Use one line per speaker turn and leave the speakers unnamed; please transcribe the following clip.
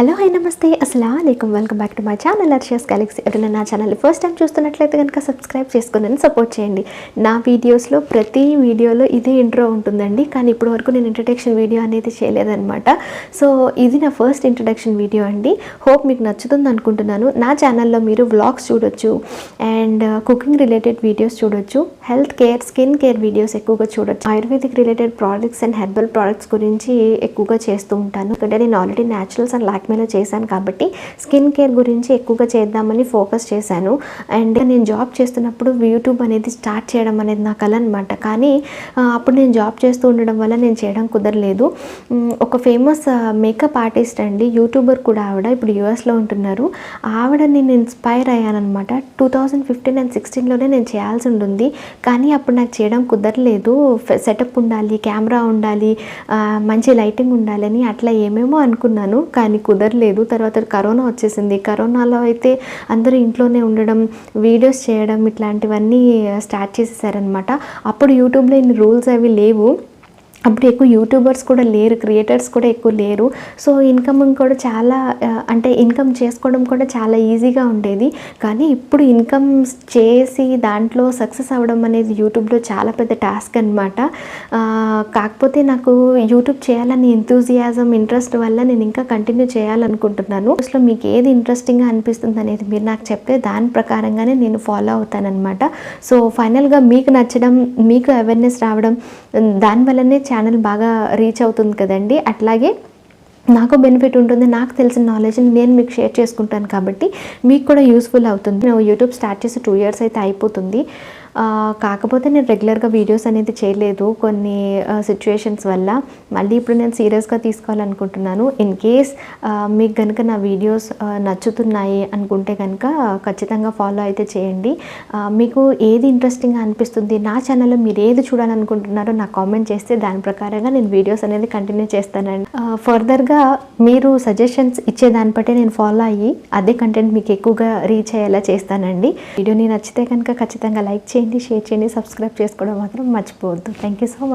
hello hi నమస్తే అస్సలం అయికం welcome back to my channel Arshia's galaxy ఎవరైనా నా ఛానల్ ఫస్ట్ టైం చూస్తున్నట్లయితే కనుక సబ్స్క్రైబ్ చేసుకుని సపోర్ట్ చేయండి నా వీడియోస్లో ప్రతి వీడియోలో ఇదే ఇంట్రో ఉంటుందండి కానీ ఇప్పటి వరకు నేను ఇంట్రడక్షన్ వీడియో అనేది చేయలేదనమాట సో ఇది నా ఫస్ట్ ఇంట్రడక్షన్ వీడియో అండి హోప్ మీకు నచ్చుతుంది అనుకుంటున్నాను నా ఛానల్లో మీరు వ్లాగ్స్ చూడొచ్చు అండ్ కుకింగ్ రిలేటెడ్ వీడియోస్ చూడొచ్చు health care skin care videos ఎక్కువగా చూడొచ్చు ayurvedic related products and herbal products గురించి ఎక్కువగా చేస్తూ ఉంటాను ఎందుకంటే నేను ఆల్రెడీ న్యాచురల్స్ అండ్ లాక్ మేలో చేశాను కాబట్టి స్కిన్ కేర్ గురించి ఎక్కువగా చేద్దామని ఫోకస్ చేశాను అండ్ నేను జాబ్ చేస్తున్నప్పుడు యూట్యూబ్ అనేది స్టార్ట్ చేయడం అనేది నా కళ అనమాట కానీ అప్పుడు నేను జాబ్ చేస్తూ ఉండడం వల్ల నేను చేయడం కుదరలేదు ఒక ఫేమస్ మేకప్ ఆర్టిస్ట్ అండి యూట్యూబర్ కూడా ఆవిడ ఇప్పుడు యుఎస్లో ఉంటున్నారు ఆవిడ నేను ఇన్స్పైర్ అయ్యానమాట టూ థౌజండ్ ఫిఫ్టీన్ అండ్ సిక్స్టీన్లోనే నేను చేయాల్సి ఉంటుంది కానీ అప్పుడు నాకు చేయడం కుదరలేదు సెటప్ ఉండాలి కెమెరా ఉండాలి మంచి లైటింగ్ ఉండాలని అట్లా ఏమేమో అనుకున్నాను కానీ కుదరలేదు తర్వాత కరోనా వచ్చేసింది కరోనాలో అయితే అందరూ ఇంట్లోనే ఉండడం వీడియోస్ చేయడం ఇట్లాంటివన్నీ స్టార్ట్ చేసేసారనమాట అప్పుడు యూట్యూబ్లో ఇన్ని రూల్స్ అవి లేవు అప్పుడు ఎక్కువ యూట్యూబర్స్ కూడా లేరు క్రియేటర్స్ కూడా ఎక్కువ లేరు సో ఇన్కమ్ కూడా చాలా అంటే ఇన్కమ్ చేసుకోవడం కూడా చాలా ఈజీగా ఉండేది కానీ ఇప్పుడు ఇన్కమ్ చేసి దాంట్లో సక్సెస్ అవ్వడం అనేది యూట్యూబ్లో చాలా పెద్ద టాస్క్ అనమాట కాకపోతే నాకు యూట్యూబ్ చేయాలని ఎంతూజియాజం ఇంట్రెస్ట్ వల్ల నేను ఇంకా కంటిన్యూ చేయాలనుకుంటున్నాను అసలు మీకు ఏది ఇంట్రెస్టింగ్గా అనిపిస్తుంది అనేది మీరు నాకు చెప్పే దాని ప్రకారంగానే నేను ఫాలో అవుతానమాట సో ఫైనల్గా మీకు నచ్చడం మీకు అవేర్నెస్ రావడం దానివల్లనే ఛానల్ బాగా రీచ్ అవుతుంది కదండి అట్లాగే నాకు బెనిఫిట్ ఉంటుంది నాకు తెలిసిన నాలెడ్జ్ని నేను మీకు షేర్ చేసుకుంటాను కాబట్టి మీకు కూడా యూస్ఫుల్ అవుతుంది నేను యూట్యూబ్ స్టార్ట్ చేసి టూ ఇయర్స్ అయితే అయిపోతుంది కాకపోతే నేను రెగ్యులర్గా వీడియోస్ అనేది చేయలేదు కొన్ని సిచ్యువేషన్స్ వల్ల మళ్ళీ ఇప్పుడు నేను సీరియస్గా తీసుకోవాలనుకుంటున్నాను ఇన్ కేస్ మీకు కనుక నా వీడియోస్ నచ్చుతున్నాయి అనుకుంటే కనుక ఖచ్చితంగా ఫాలో అయితే చేయండి మీకు ఏది ఇంట్రెస్టింగ్గా అనిపిస్తుంది నా ఛానల్లో మీరు ఏది చూడాలనుకుంటున్నారో నాకు కామెంట్ చేస్తే దాని ప్రకారంగా నేను వీడియోస్ అనేది కంటిన్యూ చేస్తానండి ఫర్దర్గా మీరు సజెషన్స్ ఇచ్చే దాన్ని బట్టే నేను ఫాలో అయ్యి అదే కంటెంట్ మీకు ఎక్కువగా రీచ్ అయ్యేలా చేస్తానండి వీడియో నేను నచ్చితే కనుక ఖచ్చితంగా లైక్ చేయండి చేయండి షేర్ చేయండి సబ్స్క్రైబ్ చేసుకోవడం మాత్రం మర్చిపోవద్దు థ్యాంక్ యూ సో మచ్